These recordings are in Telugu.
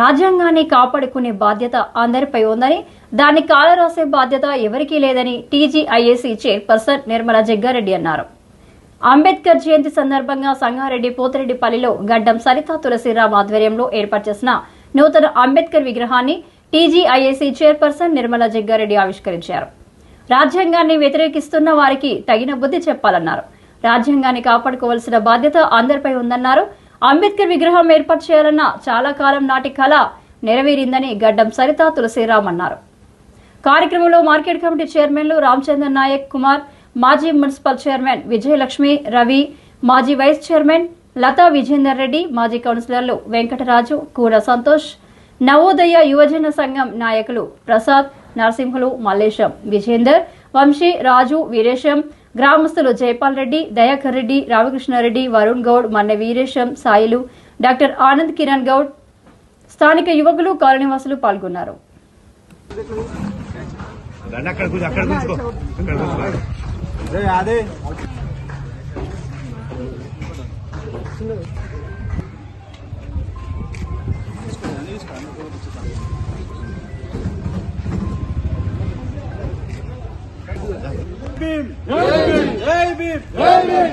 రాజ్యాంగాన్ని కాపాడుకునే బాధ్యత అందరిపై ఉందని దాన్ని కాలరాసే బాధ్యత ఎవరికీ లేదని టీజీఐఏసీ చైర్పర్సన్ నిర్మలా జగ్గారెడ్డి అన్నారు. అంబేద్కర్ జయంతి సందర్భంగా సంగారెడ్డి పోతిరెడ్డిపల్లిలో గడ్డం సరిత తులసిరామ్ ఆధ్వర్యంలో ఏర్పాటు చేసిన నూతన అంబేద్కర్ విగ్రహాన్ని టీజీఐఏసీ చైర్పర్సన్ నిర్మలా జగ్గారెడ్డి ఆవిష్కరించారు. రాజ్యాంగాన్ని వ్యతిరేకిస్తున్న వారికి తగిన బుద్ధి చెప్పాలన్నారు. రాజ్యాంగాన్ని కాపాడుకోవాల్సిన బాధ్యత అందరిపై ఉందన్నారు. అంబేద్కర్ విగ్రహం ఏర్పాటు చేయాలన్న చాలా కాలం నాటి కళ నెరవేరిందని గడ్డం సరిత తులసిరామ్ అన్నారు. కార్యక్రమంలో మార్కెట్ కమిటీ చైర్మన్లు రామచంద్ర నాయక్ కుమార్ మాజీ మున్సిపల్ చైర్మన్ విజయలక్ష్మి రవి మాజీ వైస్ చైర్మన్ లతా విజేందర్ రెడ్డి మాజీ కౌన్సిలర్లు వెంకటరాజు కూడ సంతోష్ నవోదయ యువజన సంఘం నాయకులు ప్రసాద్ నరసింహులు మల్లేశం విజేందర్ వంశీ రాజు వీరేశం గ్రామస్తులు జైపాల్ రెడ్డి దయాకర్ రెడ్డి రామకృష్ణారెడ్డి వరుణ్ గౌడ్ మన్నె వీరేశం సాయిలు డాక్టర్ ఆనంద్ కిరణ్ గౌడ్ స్థానిక యువకులు కాలనీవాసులు పాల్గొన్నారు. రండి అక్కడ Baby! Baby!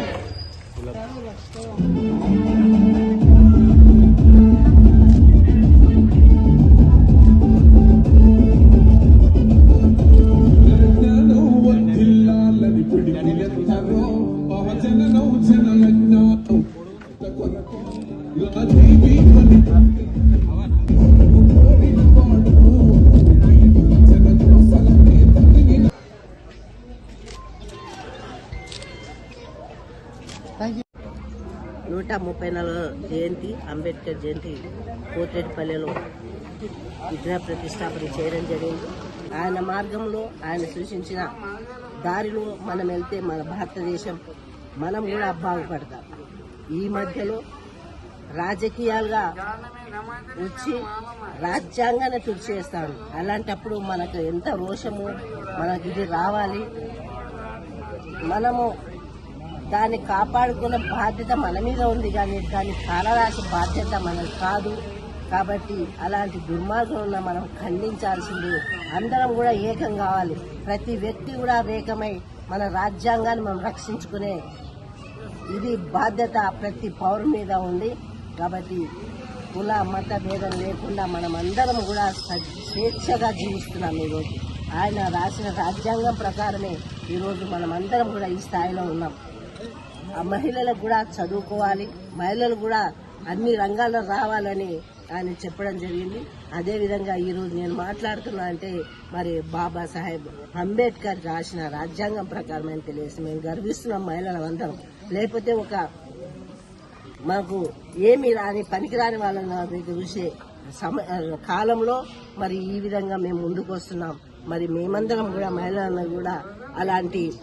జయంతి అంబేద్కర్ జయంతి పోతేటిపల్లెలో విగ్రహ ప్రతిష్టాపన చేయడం జరిగింది. ఆయన మార్గంలో ఆయన సూచించిన దారిలో మనం వెళ్తే మన భారతదేశం మనం కూడా బాగుపడతాం. ఈ మధ్యలో రాజకీయాలుగా వచ్చి రాజ్యాంగాన్ని తుడిచేస్తాను అలాంటప్పుడు మనకు ఎంత రోషము మనకి ఇది రావాలి. మనము దాన్ని కాపాడుకునే బాధ్యత మన మీద ఉంది కానీ దాన్ని కాలరాసి బాధ్యత మనకు కాదు. కాబట్టి అలాంటి దుర్మార్గం ఉన్న మనం ఖండించాల్సింది అందరం కూడా ఏకం కావాలి. ప్రతి వ్యక్తి కూడా ఏకమై మన రాజ్యాంగాన్ని మనం రక్షించుకునే ఇది బాధ్యత ప్రతి పౌరు మీద ఉంది. కాబట్టి కుల మత భేదం లేకుండా మనం అందరం కూడా స్వేచ్ఛగా జీవిస్తున్నాం ఈరోజు. ఆయన రాసిన రాజ్యాంగం ప్రకారమే ఈరోజు మనం అందరం కూడా ఈ స్థాయిలో ఉన్నాం. ఆ మహిళలకు కూడా చదువుకోవాలి మహిళలు కూడా అన్ని రంగాల్లో రావాలని ఆయన చెప్పడం జరిగింది. అదేవిధంగా ఈరోజు నేను మాట్లాడుతున్నా అంటే మరి బాబాసాహెబ్ అంబేద్కర్ రాసిన రాజ్యాంగం ప్రకారం అని తెలియసి మేము గర్విస్తున్నాం మహిళలందరం. లేకపోతే ఒక మాకు ఏమి రాని పనికిరాని వాళ్ళని చూసే సమ కాలంలో మరి ఈ విధంగా మేము ముందుకు వస్తున్నాం. మరి మేమందరం కూడా మహిళలను కూడా అలాంటి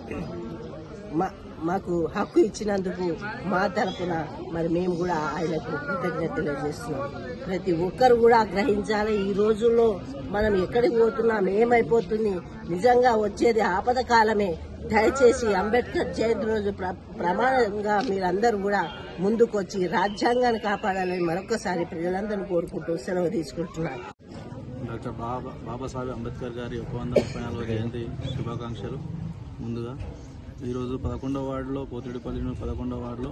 మా- మాకు హక్కు ఇచ్చినందుకు మా తరపున మరి మేము కూడా ఆయనకు కృతజ్ఞతలు చేస్తున్నాం. ప్రతి ఒక్కరు కూడా గ్రహించాలి ఈ రోజుల్లో మనం ఎక్కడికి పోతున్నాం ఏమైపోతుంది? నిజంగా వచ్చేది ఆపద కాలమే. దయచేసి అంబేద్కర్ జయంతి రోజు ప్ర ప్రమాణంగా మీరందరూ కూడా ముందుకొచ్చి రాజ్యాంగాన్ని కాపాడాలని మరొకసారి ప్రజలందరూ కోరుకుంటూ సెలవు తీసుకుంటున్నారు డాక్టర్ బాబా బాబాసాహెబ్ అంబేద్కర్ గారి ఒక వంద ముప్పై నాలుగో జయంతి శుభాకాంక్షలు. ముందుగా ఈరోజు పదకొండవ వార్డులో పోతిడిపల్లి పదకొండవ వార్డులో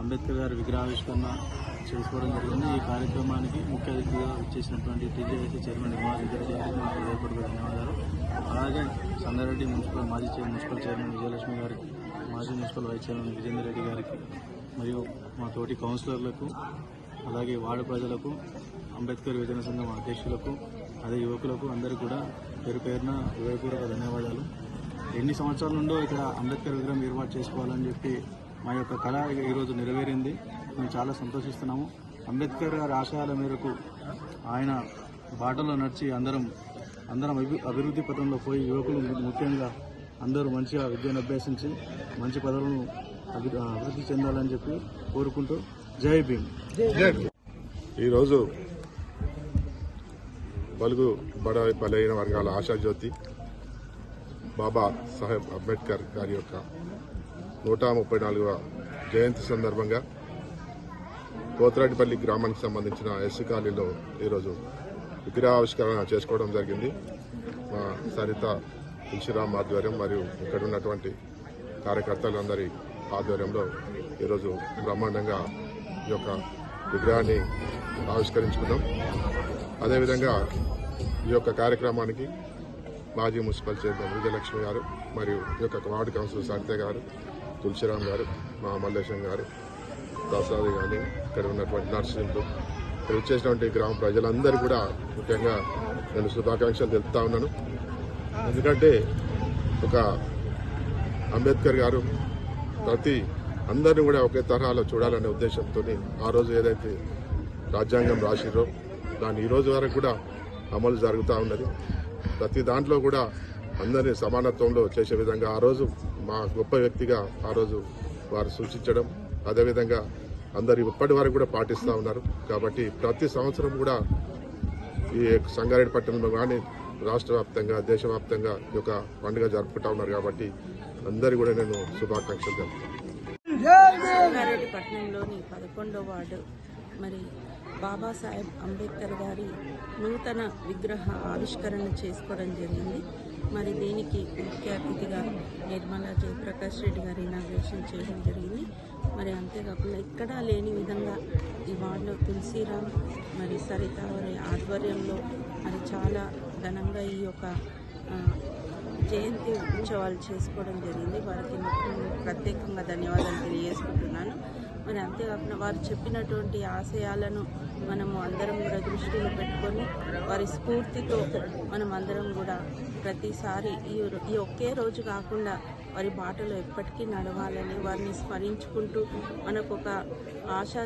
అంబేద్కర్ గారి విగ్రహావిష్కరణ చేసుకోవడం జరిగింది. ఈ కార్యక్రమానికి ముఖ్య అతిథిగా ఇచ్చేసినటువంటి టీజేఐసీ చైర్మన్ విమారెడ్డి గారికి మా హృదయపూర్వక ధన్యవాదాలు. అలాగే సంగారెడ్డి మున్సిపల్ మాజీ చైర్ మున్సిపల్ చైర్మన్ విజయలక్ష్మి గారికి మాజీ municipal vice chairman Vijender Reddy గారికి మరియు మా తోటి కౌన్సిలర్లకు అలాగే వార్డు ప్రజలకు అంబేద్కర్ యువజన సంఘం అధ్యక్షులకు అదే యువకులకు అందరికీ కూడా పేరు పేరున హృదయపూర్వక ధన్యవాదాలు. ఎన్ని సంవత్సరాల నుండో ఇక్కడ అంబేద్కర్ విగ్రహం ఏర్పాటు చేసుకోవాలని చెప్పి మా యొక్క కళ ఈరోజు నెరవేరింది. మేము చాలా సంతోషిస్తున్నాము. అంబేద్కర్ గారి ఆశయాల మేరకు ఆయన బాటలో నడిచి అందరం అందరం అభివృద్ధి పథంలో పోయి యువకులు ముఖ్యంగా అందరూ మంచిగా విద్యను అభ్యసించి మంచి పదవులను అభివృద్ధి చెందాలని చెప్పి కోరుకుంటూ జై భీమ్. ఈరోజు బలుగు బడ బలైన వర్గాల ఆశాజ్యోతి బాబా సాహెబ్ అంబేద్కర్ గారి యొక్క నూట ముప్పై నాలుగవ జయంతి సందర్భంగా పోతరాటిపల్లి గ్రామానికి సంబంధించిన ఎస్సీ కాలనీలో ఈరోజు విగ్రహావిష్కరణ చేసుకోవడం జరిగింది. మా సరిత తులసిరామ్ ఆధ్వర్యం మరియు ఇక్కడ ఉన్నటువంటి కార్యకర్తలందరి ఆధ్వర్యంలో ఈరోజు బ్రహ్మాండంగా ఈ యొక్క విగ్రహాన్ని ఆవిష్కరించుకున్నాం. అదేవిధంగా ఈ యొక్క కార్యక్రమానికి మాజీ మున్సిపల్ చైర్మన్ విజయలక్ష్మి గారు మరియు ఈ యొక్క వార్డు కౌన్సిలర్ సరిత గారు తులసిరామ్ గారు మా మల్లేశం గారు ప్రసాద్ గారు ఇక్కడ ఉన్నటువంటి నర్సింగ్లు ఇక్కడ వచ్చేసినటువంటి గ్రామ ప్రజలందరూ కూడా ముఖ్యంగా నేను శుభాకాంక్షలు తెలుపుతా ఉన్నాను. ఎందుకంటే ఒక అంబేద్కర్ గారు ప్రతి అందరిని కూడా ఒకే తరహాలో చూడాలనే ఉద్దేశంతో ఆ రోజు ఏదైతే రాజ్యాంగం రాసిరో దాన్ని ఈరోజు వరకు కూడా అమలు జరుగుతూ ఉన్నది. ప్రతి దాంట్లో కూడా అందరినీ సమానత్వంలో చేసే విధంగా ఆ రోజు మా గొప్ప వ్యక్తిగా ఆ రోజు వారు సూచించడం అదేవిధంగా అందరు ఇప్పటి వరకు కూడా పాటిస్తూ ఉన్నారు. కాబట్టి ప్రతి సంవత్సరం కూడా ఈ సంగారెడ్డి పట్టణంలో కానీ రాష్ట్ర వ్యాప్తంగా దేశవ్యాప్తంగా ఈ యొక్క పండుగ జరుపుకుంటా ఉన్నారు కాబట్టి అందరి కూడా నేను శుభాకాంక్షలు తెలుపుతాను. సంగారెడ్డి పట్టణంలోని పదకొండో వార్డు మరి బాబాసాహెబ్ అంబేద్కర్ గారి నూతన విగ్రహ ఆవిష్కరణ చేసుకోవడం జరిగింది. మరి దీనికి ముఖ్య అతిథిగా నిర్మలా జయప్రకాష్ రెడ్డి గారి ఇనాగ్రేషన్ చేయడం జరిగింది. మరి అంతేకాకుండా ఎక్కడా లేని విధంగా ఈ వార్డులో తులసిరామ్ మరి సరిత వారి ఆధ్వర్యంలో మరి చాలా ఘనంగా ఈ యొక్క జయంతి ఉత్సవాలు చేసుకోవడం జరిగింది. వారికి ప్రత్యేకంగా ధన్యవాదాలు తెలియజేసుకుంటున్నాను. మరి అంతేకాకుండా వారు చెప్పినటువంటి ఆశయాలను మనము అందరం కూడా దృష్టిలో పెట్టుకొని వారి స్ఫూర్తితో మనం అందరం కూడా ప్రతిసారి ఈ ఈ ఒకే రోజు కాకుండా వారి బాటలో ఎప్పటికీ నడవాలని వారిని స్మరించుకుంటూ మనకు ఒక ఆశా